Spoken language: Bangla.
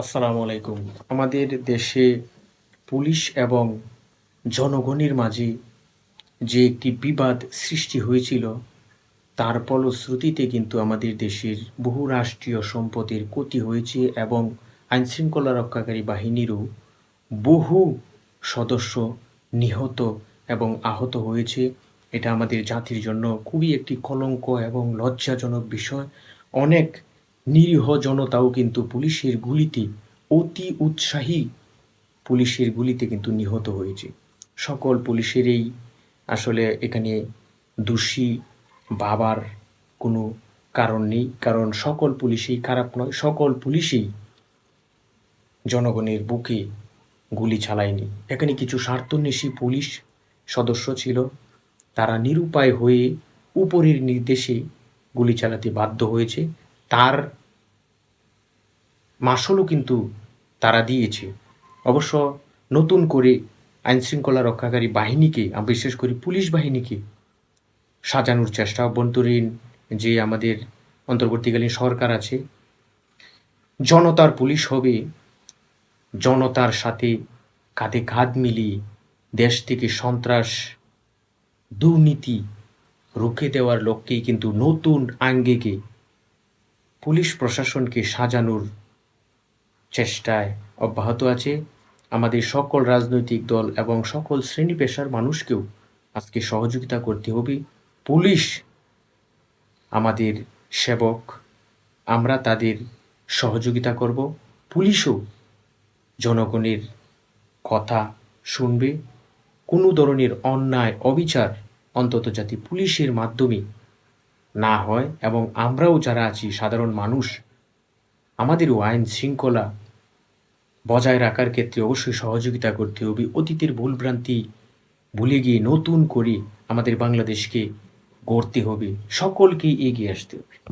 আসসালামু আলাইকুম। আমাদের দেশে পুলিশ এবং জনগণের মাঝে যে একটি বিবাদ সৃষ্টি হয়েছিল, তার ফলশ্রুতিতে কিন্তু আমাদের দেশের বহু রাষ্ট্রীয় সম্পদের ক্ষতি হয়েছে এবং আইনশৃঙ্খলা রক্ষাকারী বাহিনীরও বহু সদস্য নিহত এবং আহত হয়েছে। এটা আমাদের জাতির জন্য খুবই একটি কলঙ্ক এবং লজ্জাজনক বিষয়। অনেক নিরীহ জনতাও কিন্তু পুলিশের গুলিতে, অতি উৎসাহী পুলিশের গুলিতে কিন্তু নিহত হয়েছে। সকল পুলিশেরই আসলে এখানে দোষী বাবার কোনো কারণ নেই, কারণ সকল পুলিশই খারাপ নয়, সকল পুলিশই জনগণের বুকে গুলি চালায়নি। এখানে কিছু স্বার্থন্বেষী পুলিশ সদস্য ছিল, তারা নিরুপায় হয়ে উপরের নির্দেশে গুলি চালাতে বাধ্য হয়েছে। তার মাসলও কিন্তু তারা দিয়েছে। অবশ্য নতুন করে আইনশৃঙ্খলা রক্ষাকারী বাহিনীকে বিশেষ করে পুলিশ বাহিনীকে সাজানোর চেষ্টা। অভ্যন্তরীণ যে আমাদের অন্তর্বর্তীকালীন সরকার আছে, জনতার পুলিশ হবে, জনতার সাথে কাঁধে কাঁধ মিলিয়ে দেশ থেকে সন্ত্রাস, দুর্নীতি রুখে দেওয়ার লক্ষ্যেই কিন্তু নতুন আঙ্গিকে পুলিশ প্রশাসনকে সাজানোর চেষ্টায় অব্যাহত আছে। আমাদের সকল রাজনৈতিক দল এবং সকল শ্রেণি পেশার মানুষকেও আজকে সহযোগিতা করতে হবে। পুলিশ আমাদের সেবক। আমরা তাদের সহযোগিতা করব। পুলিশও জনগণের কথা শুনবে। কোনো ধরনের অন্যায়, অবিচার অন্তত যাতে পুলিশের মাধ্যমে না হয় এবং আমরাও যারা আছি, সাধারণ মানুষ, আমাদেরও আইন শৃঙ্খলা বজায় রাখার ক্ষেত্রে অবশ্যই সহযোগিতা করতে হবে। অতীতের ভুলভ্রান্তি ভুলে গিয়ে নতুন করে আমাদের বাংলাদেশকে গড়তে হবে। সকলকেই এগিয়ে আসতে হবে।